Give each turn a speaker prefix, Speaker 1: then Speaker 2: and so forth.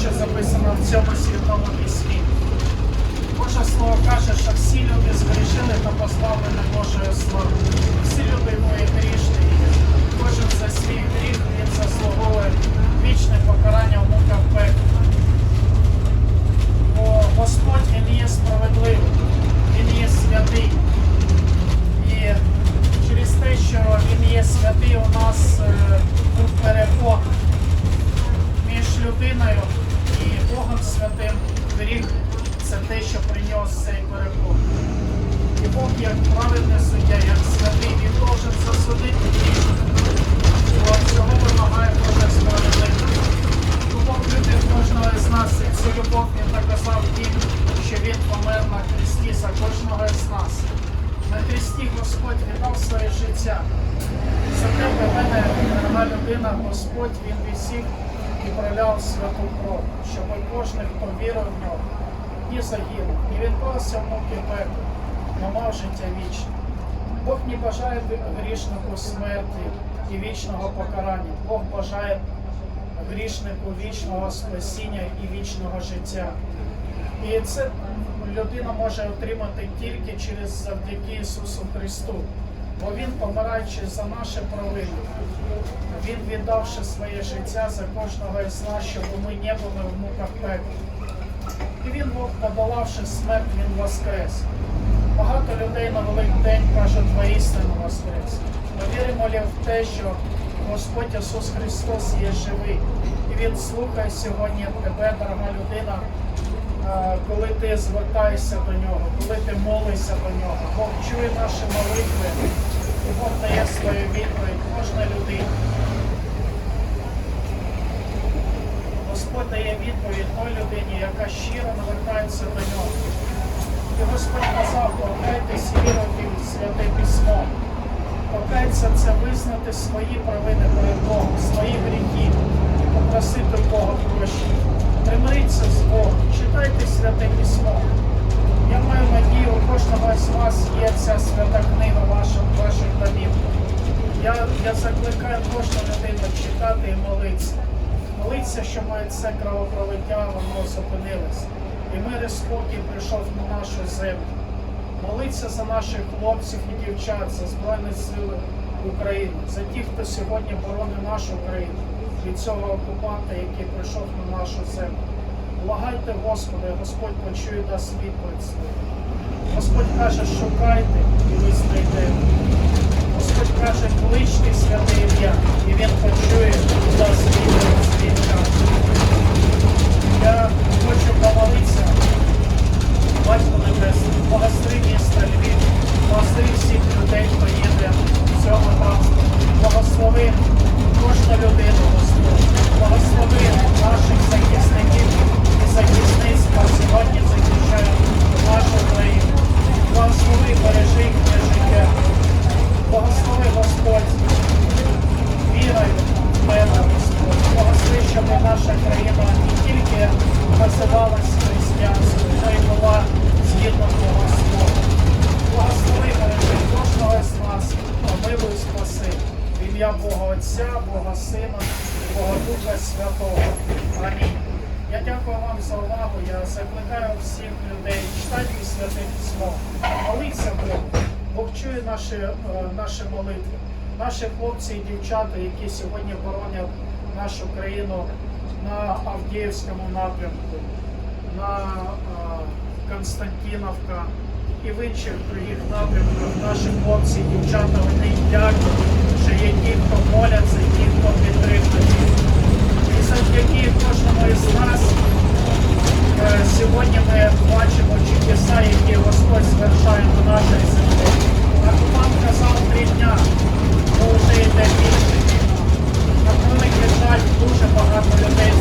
Speaker 1: що записано в цьому святому письмі. Боже слово каже, що всі люди згрішили та позбавлені Божої слави. Всі люди мої грішні. Кожен за свій гріх він заслуговує вічне покарання в муках пекла. Бо Господь Він є справедливий, Він є святий. І через те, що Він є святий, у нас е, був переход між людиною і Богом святим гріх це те, що приніс цей переход. І Бог як праведний суддя, як святий, він должен засудити грішника. Бо цього вимагає Божа справедливість. Ну, Бог любить кожного з нас, і цю любов він наказав тим, що він помер на хресті за кожного з нас. На хресті Господь віддав своє життя. За тебе мене, дорога людина, Господь він висів і проляв святу кров, щоб кожен, хто вірив в нього, не загинув, не відбався в муки пекло, но мав життя вічне. Бог не бажає грішнику смерті і вічного покарання. Бог бажає грішнику вічного спасіння і вічного життя. І це людина може отримати тільки через завдяки Ісусу Христу. Бо Він, помираючи за наші провини, Він віддавши своє життя за кожного із нас, щоб ми не були в муках пекла. І він, подолавши смерть, він воскрес. Багато людей на Великдень кажуть воістину воскрес. Ми віримо ли в те, що Господь Ісус Христос є живий. І Він слухає сьогодні тебе, дорога людина, коли ти звертаєшся до нього, коли ти молишся до нього. Бог чує наші молитви, і Бог дає свою відповідь кожній людині. Господь дає відповідь той людині, яка щиро навертається до нього. І Господь казав, покайтесь і святе письмо. Покається це визнати свої провини перед Богом, свої гріхи і попросити у Бога прощення. Примиріться з Богом, читайте святе письмо. Я маю надію, у кожного з вас є ця свята книга ваших, ваших домів. Я, я закликаю кожну людину читати і молитися. Молитися, щоб це кровопролиття воно зупинилось. І мир і спокій прийшов на нашу землю. Молитися за наших хлопців і дівчат, за Збройні Сили України, за тих, хто сьогодні боронить нашу країну від цього окупанта, який прийшов на нашу землю. Благайте Господа, Господь почує та світлиць. Господь каже, шукайте і ви знайдете. Господь каже, кличте святе ім'я, і він почує і дасть відповідь свій час. Я хочу помолитися, Батько Небесний, благослови місто Львів, благослови всіх людей, хто їде в цьому транспорті, благослови кожну людину, Господь, благослови наших захисників і захисниць, які сьогодні захищають нашу країну. Благослови, бережи їхнє життя. Благослови Господь, вірою в тебе, Господь. Благослови, щоб наша країна не тільки називалась християнською, але й була згідно Твого Слова. Благослови бережи кожного з нас, помилуй і спаси. В ім'я Бога Отця, Бога Сина, Бога Духа Святого. Амінь. Я дякую вам за увагу. Я закликаю всіх людей читати святе письмо, моліться Богу. Бог чує наші, е, наші молитви. Наші хлопці і дівчата, які сьогодні боронять нашу країну на Авдіївському напрямку, на е, Константиновка і в інших других напрямках. Наші хлопці і дівчата вони дякують, є ті, хто підтримує. І завдяки кожному із нас е, сьогодні ми бачимо чудеса, які Господь звершає на нашій землі. Акуман казав три дня, вже йде більше. На великий жаль, дуже багато людей